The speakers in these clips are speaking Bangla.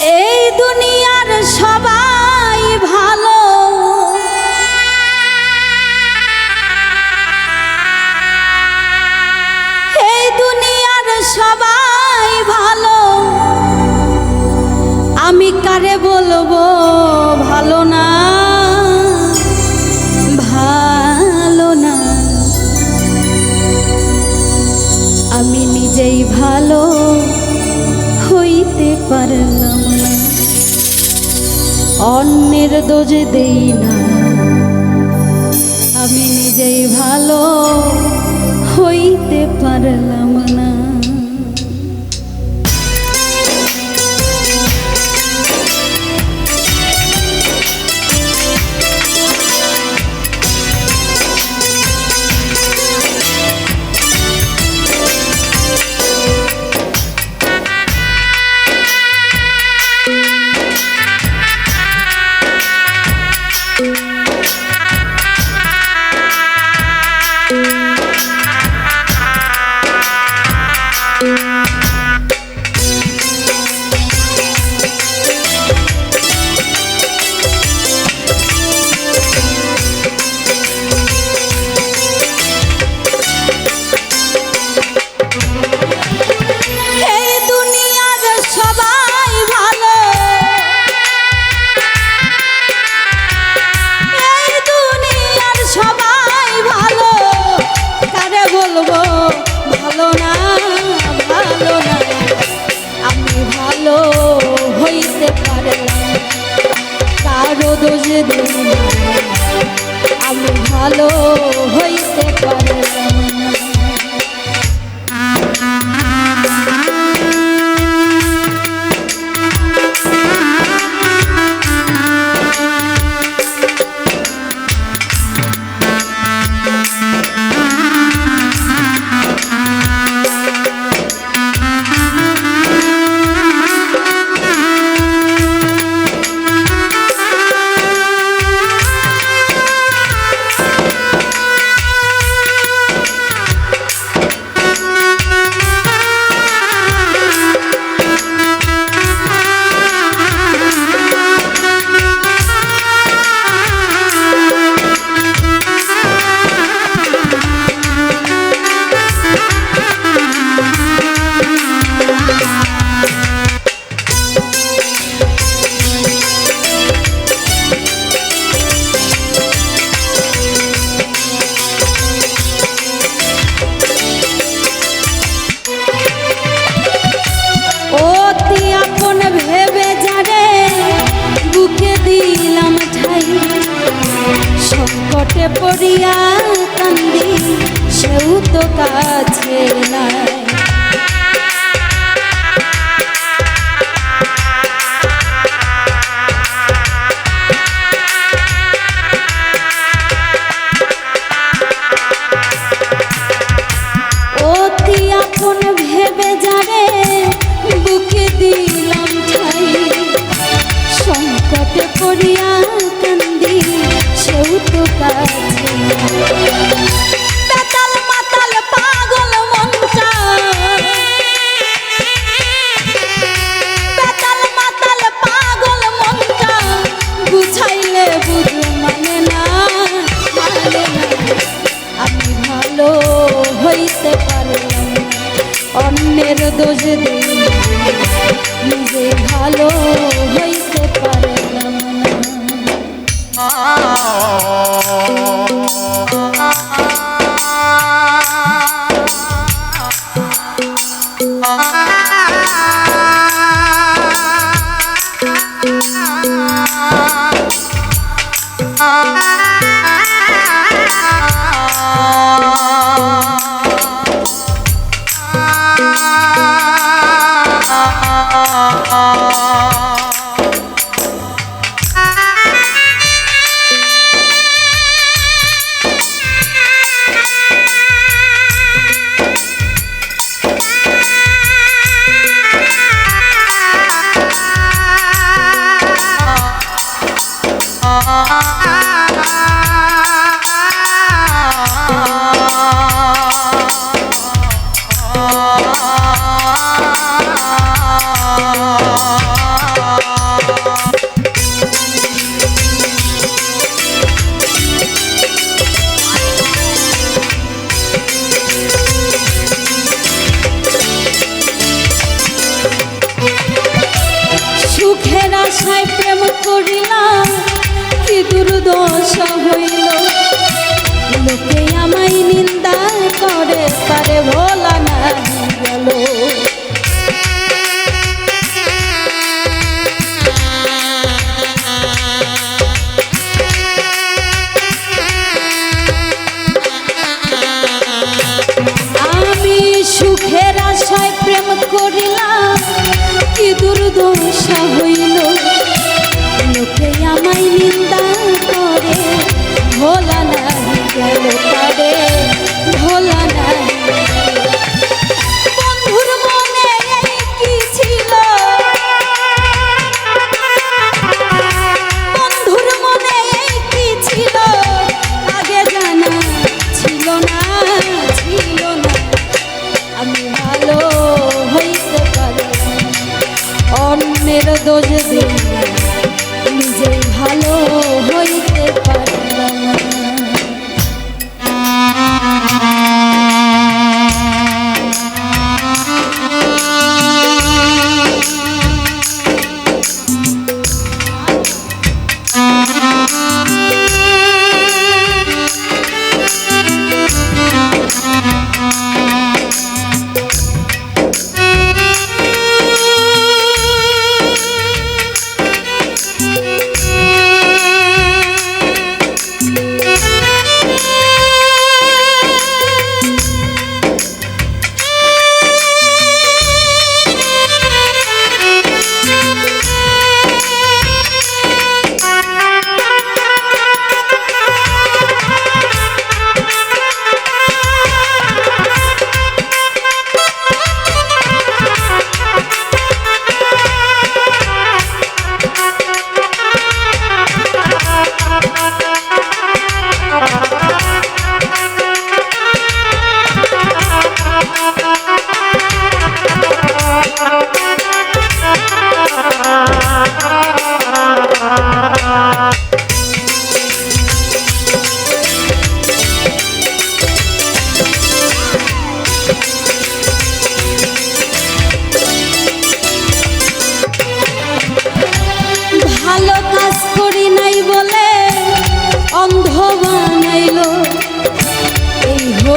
এই দুনিয়ার সবাই ভালো। এই দুনিয়ার সবাই ভালো। আমি কারে বলব ভালো না? ভালো না। আমি নিজেই ভালো হইতে পারলাম। অন্যের দোজে দেই না। আমি নিজেই ভালো হইতে পারলাম না। এই দোষ দিই না আমি ভালো হইতে পারলাম সংকটে পড়িয়া কান্দি সেও তো কাছে নাই। অন্যের দোষ দিই নিজে ভালো হইতে পারলাম না Ah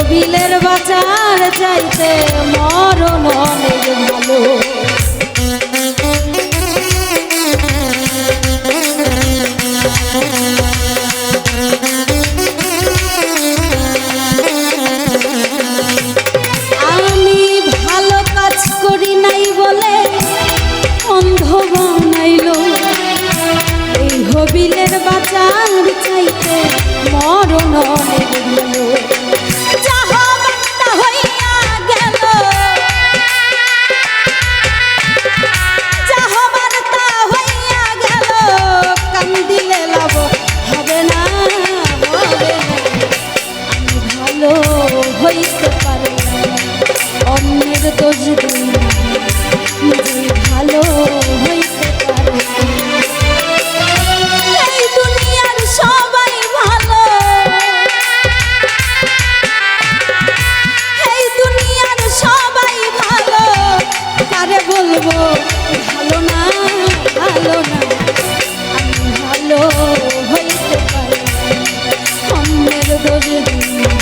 বিলের বাজার যাইতে মরণ অনেক ভালো। দোষ দিই যে ভালো হইতে পারো এই দুনিয়ার সবাই ভালো এই দুনিয়ার সবাই ভালো কারে বলব ভালো না ভালো না আমি ভালো হইতে পারি। অন্যের দোষ দিই